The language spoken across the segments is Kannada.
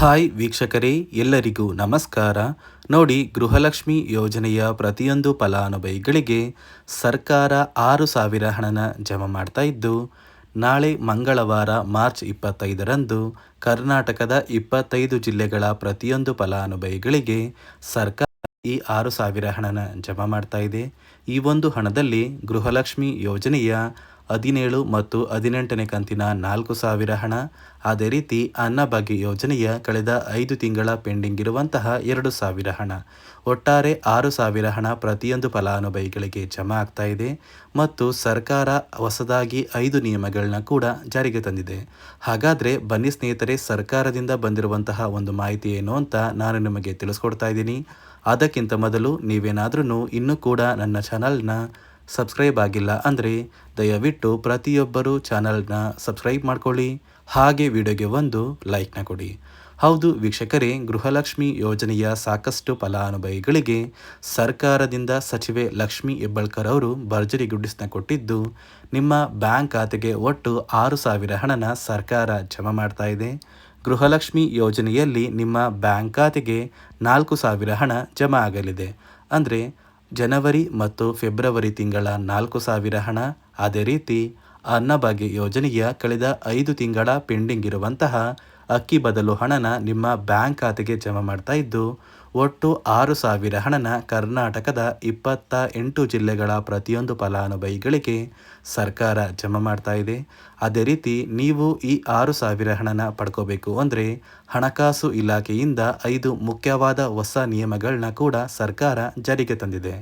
ಹಾಯ್ ವೀಕ್ಷಕರೇ, ಎಲ್ಲರಿಗೂ ನಮಸ್ಕಾರ. ನೋಡಿ, ಗೃಹಲಕ್ಷ್ಮಿ ಯೋಜನೆಯ ಪ್ರತಿಯೊಂದು ಫಲಾನುಭವಿಗಳಿಗೆ ಸರ್ಕಾರ ಆರು ಸಾವಿರ ಹಣನ ಜಮಾ ಮಾಡ್ತಾ ಇದ್ದು, ನಾಳೆ ಮಂಗಳವಾರ ಮಾರ್ಚ್ ಇಪ್ಪತ್ತೈದರಂದು ಕರ್ನಾಟಕದ ಇಪ್ಪತ್ತೈದು ಜಿಲ್ಲೆಗಳ ಪ್ರತಿಯೊಂದು ಫಲಾನುಭವಿಗಳಿಗೆ ಸರ್ಕಾರ ಈ ಆರು ಸಾವಿರ ಹಣನ ಜಮಾ ಮಾಡ್ತಾ ಇದೆ. ಈ ಒಂದು ಹಣದಲ್ಲಿ ಗೃಹಲಕ್ಷ್ಮಿ ಯೋಜನೆಯ ಹದಿನೇಳು ಮತ್ತು ಹದಿನೆಂಟನೇ ಕಂತಿನ ನಾಲ್ಕು ಸಾವಿರ ಹಣ. ಅದೇ ರೀತಿ ಅನ್ನಭಾಗ್ಯ ಯೋಜನೆಯ ಕಳೆದ ಐದು ತಿಂಗಳ ಪೆಂಡಿಂಗ್ ಇರುವಂತಹ ಎರಡು ಸಾವಿರ ಹಣ. ಒಟ್ಟಾರೆ ಆರು ಸಾವಿರ ಹಣ ಪ್ರತಿಯೊಂದು ಫಲಾನುಭವಿಗಳಿಗೆ ಜಮಾ ಆಗ್ತಾ ಇದೆ ಮತ್ತು ಸರ್ಕಾರ ಹೊಸದಾಗಿ ಐದು ನಿಯಮಗಳನ್ನ ಕೂಡ ಜಾರಿಗೆ ತಂದಿದೆ. ಹಾಗಾದರೆ ಬನ್ನಿ ಸ್ನೇಹಿತರೆ, ಸರ್ಕಾರದಿಂದ ಬಂದಿರುವಂತಹ ಒಂದು ಮಾಹಿತಿ ಏನು ಅಂತ ನಾನು ನಿಮಗೆ ತಿಳಿಸ್ಕೊಡ್ತಾ ಇದ್ದೀನಿ. ಅದಕ್ಕಿಂತ ಮೊದಲು ನೀವೇನಾದ್ರೂ ಇನ್ನೂ ಕೂಡ ನನ್ನ ಚಾನಲ್ನ ಸಬ್ಸ್ಕ್ರೈಬ್ ಆಗಿಲ್ಲ ಅಂದರೆ ದಯವಿಟ್ಟು ಪ್ರತಿಯೊಬ್ಬರು ಚಾನಲ್ನ ಸಬ್ಸ್ಕ್ರೈಬ್ ಮಾಡ್ಕೊಳ್ಳಿ. ಹಾಗೆ ವಿಡಿಯೋಗೆ ಒಂದು ಲೈಕ್ನ ಕೊಡಿ. ಹೌದು ವೀಕ್ಷಕರೇ, ಗೃಹಲಕ್ಷ್ಮಿ ಯೋಜನೆಯ ಸಾಕಷ್ಟು ಫಲಾನುಭವಿಗಳಿಗೆ ಸರ್ಕಾರದಿಂದ ಸಚಿವೆ ಲಕ್ಷ್ಮಿ ಹೆಬ್ಬಾಳ್ಕರ್ ಅವರು ಭರ್ಜರಿ ಗುಡ್ಡಿಸ್ನ ಕೊಟ್ಟಿದ್ದು, ನಿಮ್ಮ ಬ್ಯಾಂಕ್ ಖಾತೆಗೆ ಒಟ್ಟು ಆರು ಸಾವಿರ ಹಣನ ಸರ್ಕಾರ ಜಮಾ ಮಾಡ್ತಾ ಇದೆ. ಗೃಹಲಕ್ಷ್ಮಿ ಯೋಜನೆಯಲ್ಲಿ ನಿಮ್ಮ ಬ್ಯಾಂಕ್ ಖಾತೆಗೆ ನಾಲ್ಕು ಸಾವಿರ ಹಣ ಜಮಾ ಆಗಲಿದೆ. ಅಂದರೆ ಜನವರಿ ಮತ್ತು ಫೆಬ್ರವರಿ ತಿಂಗಳ ನಾಲ್ಕು ಸಾವಿರ ಹಣ. ಅದೇ ರೀತಿ ಅನ್ನಭಾಗ್ಯ ಯೋಜನೆಯ ಕಳೆದ ಐದು ತಿಂಗಳ ಪೆಂಡಿಂಗ್ ಇರುವಂತಹ ಅಕ್ಕಿ ಬದಲು ಹಣನ ನಿಮ್ಮ ಬ್ಯಾಂಕ್ ಖಾತೆಗೆ ಜಮಾ ಮಾಡ್ತಾ ಇದ್ದು ಒಟ್ಟು ಆರು ಸಾವಿರ ಹಣನ ಕರ್ನಾಟಕದ ಇಪ್ಪತ್ತ ಎಂಟು ಜಿಲ್ಲೆಗಳ ಪ್ರತಿಯೊಂದು ಫಲಾನುಭವಿಗಳಿಗೆ ಸರ್ಕಾರ ಜಮಾ ಮಾಡ್ತಾ ಇದೆ. ಅದೇ ರೀತಿ ನೀವು ಈ ಆರು ಸಾವಿರ ಹಣನ ಪಡ್ಕೋಬೇಕು ಅಂದರೆ ಹಣಕಾಸು ಇಲಾಖೆಯಿಂದ ಐದು ಮುಖ್ಯವಾದ ಹೊಸ ನಿಯಮಗಳನ್ನ ಕೂಡ ಸರ್ಕಾರ ಜಾರಿಗೆ ತಂದಿದೆ.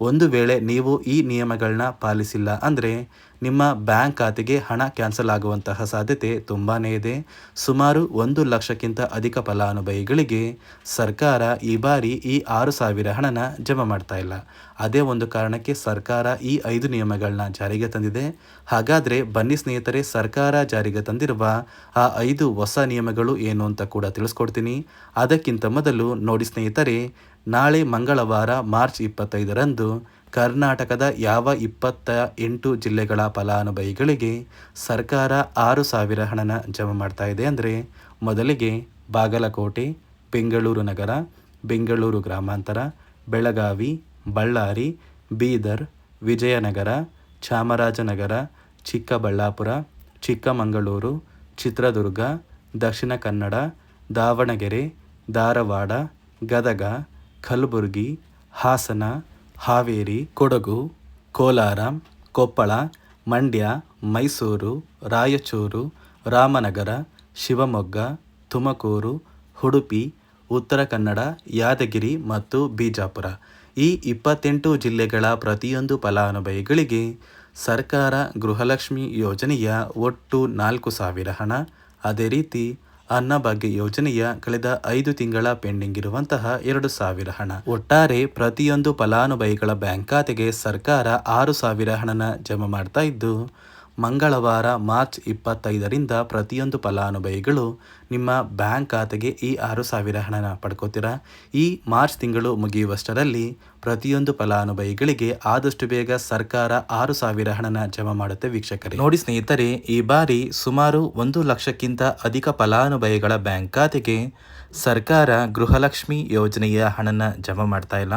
ಒಂದು ವೇಳೆ ನೀವು ಈ ನಿಯಮಗಳನ್ನ ಪಾಲಿಸಿಲ್ಲ ಅಂದರೆ ನಿಮ್ಮ ಬ್ಯಾಂಕ್ ಖಾತೆಗೆ ಹಣ ಕ್ಯಾನ್ಸಲ್ ಆಗುವಂತಹ ಸಾಧ್ಯತೆ ತುಂಬಾ ಇದೆ. ಸುಮಾರು ಒಂದು ಲಕ್ಷಕ್ಕಿಂತ ಅಧಿಕ ಫಲಾನುಭವಿಗಳಿಗೆ ಸರ್ಕಾರ ಈ ಬಾರಿ ಈ ಆರು ಸಾವಿರ ಹಣನ ಜಮಾ ಮಾಡ್ತಾ ಇಲ್ಲ. ಅದೇ ಒಂದು ಕಾರಣಕ್ಕೆ ಸರ್ಕಾರ ಈ ಐದು ನಿಯಮಗಳನ್ನ ಜಾರಿಗೆ ತಂದಿದೆ. ಹಾಗಾದರೆ ಬನ್ನಿ ಸ್ನೇಹಿತರೆ, ಸರ್ಕಾರ ಜಾರಿಗೆ ತಂದಿರುವ ಆ ಐದು ಹೊಸ ನಿಯಮಗಳು ಏನು ಅಂತ ಕೂಡ ತಿಳಿಸ್ಕೊಡ್ತೀನಿ. ಅದಕ್ಕಿಂತ ಮೊದಲು ನೋಡಿ ಸ್ನೇಹಿತರೆ ನಾಳೆ ಮಂಗಳವಾರ, ಮಾರ್ಚ್ ಇಪ್ಪತ್ತೈದರಂದು ಕರ್ನಾಟಕದ ಯಾವ ಇಪ್ಪತ್ತ ಎಂಟು ಜಿಲ್ಲೆಗಳ ಫಲಾನುಭವಿಗಳಿಗೆ ಸರ್ಕಾರ ಆರು ಸಾವಿರ ಹಣನ ಜಮಾ ಮಾಡ್ತಾ ಇದೆ ಅಂದರೆ ಮೊದಲಿಗೆ ಬಾಗಲಕೋಟೆ, ಬೆಂಗಳೂರು ನಗರ, ಬೆಂಗಳೂರು ಗ್ರಾಮಾಂತರ, ಬೆಳಗಾವಿ, ಬಳ್ಳಾರಿ, ಬೀದರ್, ವಿಜಯನಗರ, ಚಾಮರಾಜನಗರ, ಚಿಕ್ಕಬಳ್ಳಾಪುರ, ಚಿಕ್ಕಮಗಳೂರು, ಚಿತ್ರದುರ್ಗ, ದಕ್ಷಿಣ ಕನ್ನಡ, ದಾವಣಗೆರೆ, ಧಾರವಾಡ, ಗದಗ ಕಲಬುರಗಿ, ಹಾಸನ, ಹಾವೇರಿ, ಕೊಡಗು, ಕೋಲಾರ, ಕೊಪ್ಪಳ, ಮಂಡ್ಯ, ಮೈಸೂರು, ರಾಯಚೂರು, ರಾಮನಗರ, ಶಿವಮೊಗ್ಗ, ತುಮಕೂರು, ಉಡುಪಿ, ಉತ್ತರ ಕನ್ನಡ, ಯಾದಗಿರಿ ಮತ್ತು ಬಿಜಾಪುರ. ಈ ಇಪ್ಪತ್ತೆಂಟು ಜಿಲ್ಲೆಗಳ ಪ್ರತಿಯೊಂದು ಫಲಾನುಭವಿಗಳಿಗೆ ಸರ್ಕಾರ ಗೃಹಲಕ್ಷ್ಮಿ ಯೋಜನೆಯ ಒಟ್ಟು ನಾಲ್ಕು ಸಾವಿರ ಹಣ. ಅದೇ ರೀತಿ ಅನ್ನಭಾಗ್ಯ ಯೋಜನೆಯ ಕಳೆದ ಐದು ತಿಂಗಳ ಪೆಂಡಿಂಗ್ ಇರುವಂತಹ ಎರಡು ಸಾವಿರ ಹಣ. ಒಟ್ಟಾರೆ ಪ್ರತಿಯೊಂದು ಫಲಾನುಭವಿಗಳ ಬ್ಯಾಂಕ್ ಖಾತೆಗೆ ಸರ್ಕಾರ ಆರು ಸಾವಿರ ಹಣನ ಜಮಾ ಮಾಡ್ತಾ ಇದ್ದು ಮಂಗಳವಾರ, ಮಾರ್ಚ್ ಇಪ್ಪತ್ತೈದರಿಂದ ಪ್ರತಿಯೊಂದು ಫಲಾನುಭವಿಗಳು ನಿಮ್ಮ ಬ್ಯಾಂಕ್ ಖಾತೆಗೆ ಈ ಆರು ಸಾವಿರ ಹಣನ ಪಡ್ಕೋತೀರಾ? ಈ ಮಾರ್ಚ್ ತಿಂಗಳು ಮುಗಿಯುವಷ್ಟರಲ್ಲಿ ಪ್ರತಿಯೊಂದು ಫಲಾನುಭವಿಗಳಿಗೆ ಆದಷ್ಟು ಬೇಗ ಸರ್ಕಾರ ಆರು ಸಾವಿರ ಹಣನ ಜಮಾ ಮಾಡುತ್ತೆ ವೀಕ್ಷಕರೇ. ನೋಡಿ ಸ್ನೇಹಿತರೆ, ಈ ಬಾರಿ ಸುಮಾರು ಒಂದು ಲಕ್ಷಕ್ಕಿಂತ ಅಧಿಕ ಫಲಾನುಭವಿಗಳ ಬ್ಯಾಂಕ್ ಖಾತೆಗೆ ಸರ್ಕಾರ ಗೃಹಲಕ್ಷ್ಮಿ ಯೋಜನೆಯ ಹಣನ ಜಮಾ ಮಾಡ್ತಾ ಇಲ್ಲ.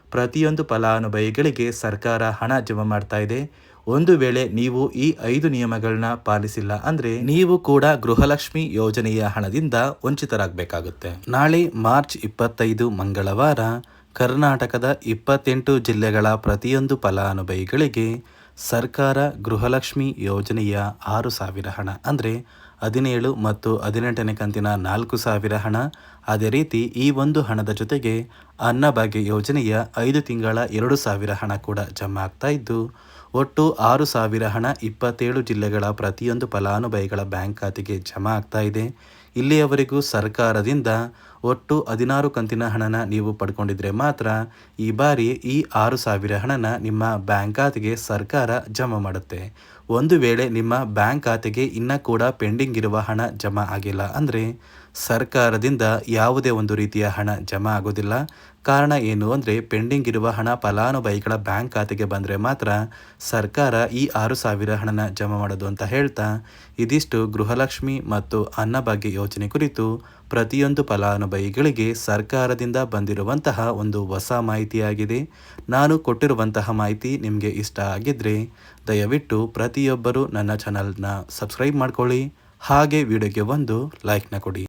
ಪ್ರತಿಯೊಂದು ಫಲಾನುಭವಿಗಳಿಗೆ ಸರ್ಕಾರ ಹಣ ಜಮಾ ಮಾಡ್ತಾ ಇದೆ. ಒಂದು ವೇಳೆ ನೀವು ಈ ಐದು ನಿಯಮಗಳನ್ನ ಪಾಲಿಸಿಲ್ಲ ಅಂದ್ರೆ ನೀವು ಕೂಡ ಗೃಹಲಕ್ಷ್ಮಿ ಯೋಜನೆಯ ಹಣದಿಂದ ವಂಚಿತರಾಗಬೇಕಾಗುತ್ತೆ. ನಾಳೆ ಮಾರ್ಚ್ ಇಪ್ಪತ್ತೈದು ಮಂಗಳವಾರ ಕರ್ನಾಟಕದ ಇಪ್ಪತ್ತೆಂಟು ಜಿಲ್ಲೆಗಳ ಪ್ರತಿಯೊಂದು ಫಲಾನುಭವಿಗಳಿಗೆ ಸರ್ಕಾರ ಗೃಹಲಕ್ಷ್ಮಿ ಯೋಜನೆಯ ಆರು ಸಾವಿರ ಹಣ ಅಂದರೆ ಹದಿನೇಳು ಮತ್ತು ಹದಿನೆಂಟನೇ ಕಂತಿನ ನಾಲ್ಕು ಸಾವಿರ ಹಣ. ಅದೇ ರೀತಿ ಈ ಒಂದು ಹಣದ ಜೊತೆಗೆ ಅನ್ನಭಾಗ್ಯ ಯೋಜನೆಯ ಐದು ತಿಂಗಳ ಎರಡು ಸಾವಿರ ಹಣ ಕೂಡ ಜಮಾ ಆಗ್ತಾ ಇದ್ದು, ಒಟ್ಟು ಆರು ಸಾವಿರ ಹಣ ಇಪ್ಪತ್ತೇಳು ಜಿಲ್ಲೆಗಳ ಪ್ರತಿಯೊಂದು ಫಲಾನುಭವಿಗಳ ಬ್ಯಾಂಕ್ ಖಾತೆಗೆ ಜಮಾ ಆಗ್ತಾ ಇದೆ. ಇಲ್ಲಿಯವರೆಗೂ ಸರ್ಕಾರದಿಂದ ಒಟ್ಟು ಹದಿನಾರು ಕಂತಿನ ಹಣನ ನೀವು ಪಡ್ಕೊಂಡಿದ್ರೆ ಮಾತ್ರ ಈ ಬಾರಿ ಈ ಆರು ಸಾವಿರ ಹಣನ ನಿಮ್ಮ ಬ್ಯಾಂಕ್ ಖಾತೆಗೆ ಸರ್ಕಾರ ಜಮಾ ಮಾಡುತ್ತೆ. ಒಂದು ವೇಳೆ ನಿಮ್ಮ ಬ್ಯಾಂಕ್ ಖಾತೆಗೆ ಇನ್ನೂ ಕೂಡ ಪೆಂಡಿಂಗ್ ಇರುವ ಹಣ ಜಮಾ ಆಗಿಲ್ಲ ಅಂದರೆ ಸರ್ಕಾರದಿಂದ ಯಾವುದೇ ಒಂದು ರೀತಿಯ ಹಣ ಜಮಾ ಆಗೋದಿಲ್ಲ. ಕಾರಣ ಏನು ಅಂದರೆ ಪೆಂಡಿಂಗ್ ಇರುವ ಹಣ ಫಲಾನುಭವಿಗಳ ಬ್ಯಾಂಕ್ ಖಾತೆಗೆ ಬಂದರೆ ಮಾತ್ರ ಸರ್ಕಾರ ಈ ಆರು ಸಾವಿರ ಹಣನ ಜಮಾ ಮಾಡೋದು ಅಂತ ಹೇಳ್ತಾ ಇದಿಷ್ಟು ಗೃಹಲಕ್ಷ್ಮಿ ಮತ್ತು ಅನ್ನಭಾಗ್ಯ ಯೋಜನೆ ಕುರಿತು ಪ್ರತಿಯೊಂದು ಫಲಾನುಭವಿಗಳಿಗೆ ಸರ್ಕಾರದಿಂದ ಬಂದಿರುವಂತಹ ಒಂದು ಹೊಸ ಮಾಹಿತಿಯಾಗಿದೆ. ನಾನು ಕೊಟ್ಟಿರುವಂತಹ ಮಾಹಿತಿ ನಿಮಗೆ ಇಷ್ಟ ಆಗಿದ್ದರೆ ದಯವಿಟ್ಟು ಪ್ರತಿಯೊಬ್ಬರು ನನ್ನ ಚಾನಲ್ನ ಸಬ್ಸ್ಕ್ರೈಬ್ ಮಾಡ್ಕೊಳ್ಳಿ. ಹಾಗೆ ವಿಡಿಯೋಗೆ ಒಂದು ಲೈಕ್ನ ಕೊಡಿ.